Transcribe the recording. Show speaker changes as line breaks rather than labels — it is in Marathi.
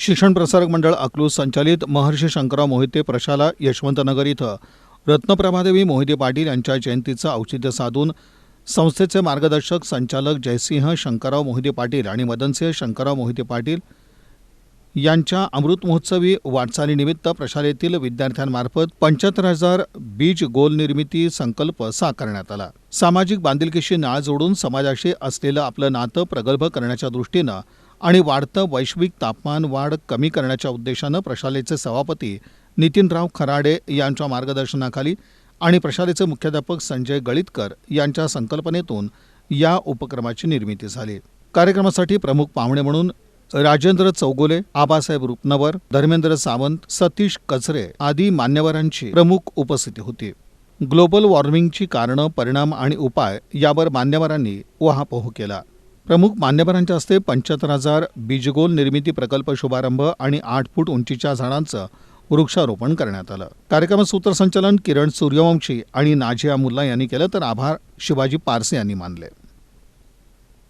शिक्षण प्रसारक मंडळ अकलूज संचालित महर्षी शंकरराव मोहिते प्रशाला यशवंतनगर इथं रत्नप्रभादेवी मोहिते पाटील यांच्या जयंतीचं औचित्य साधून संस्थेचे मार्गदर्शक संचालक जयसिंह शंकरराव मोहिते पाटील आणि मदनसिंह शंकरराव मोहिते पाटील यांच्या अमृत महोत्सवी वाटचालीनिमित्त प्रशालेतील विद्यार्थ्यांमार्फत पंच्याहत्तर हजार बीज गोल निर्मिती संकल्प साकारण्यात आला. सामाजिक बांधिलकीशी नाळ जोडून समाजाशी असलेलं आपलं नातं प्रगल्भ करण्याच्या दृष्टीनं आणि वाढतं वैश्विक तापमान वाढ कमी करण्याच्या उद्देशानं प्रशालेचे सभापती नितीनराव खराडे यांच्या मार्गदर्शनाखाली आणि प्रशालेचे मुख्याध्यापक संजय गळितकर यांच्या संकल्पनेतून या उपक्रमाची निर्मिती झाली. कार्यक्रमासाठी प्रमुख पाहुणे म्हणून राजेंद्र चौगुले आबासाहेब रुपनवर धर्मेंद्र सावंत सतीश कचरे आदी मान्यवरांची प्रमुख उपस्थिती होती. ग्लोबल वॉर्मिंगची कारणं परिणाम आणि उपाय यावर मान्यवरांनी उहापोह केला. प्रमुख मान्यवरांच्या हस्ते पंच्याहत्तर हजार बीजगोल निर्मिती प्रकल्प शुभारंभ आणि आठ फूट उंचीच्या झाडांचं वृक्षारोपण करण्यात आलं. कार्यक्रमात सूत्रसंचालन किरण सूर्यवंशी आणि नाझिया मुल्ला यांनी केलं तर आभार शिवाजी पारसे यांनी मानले.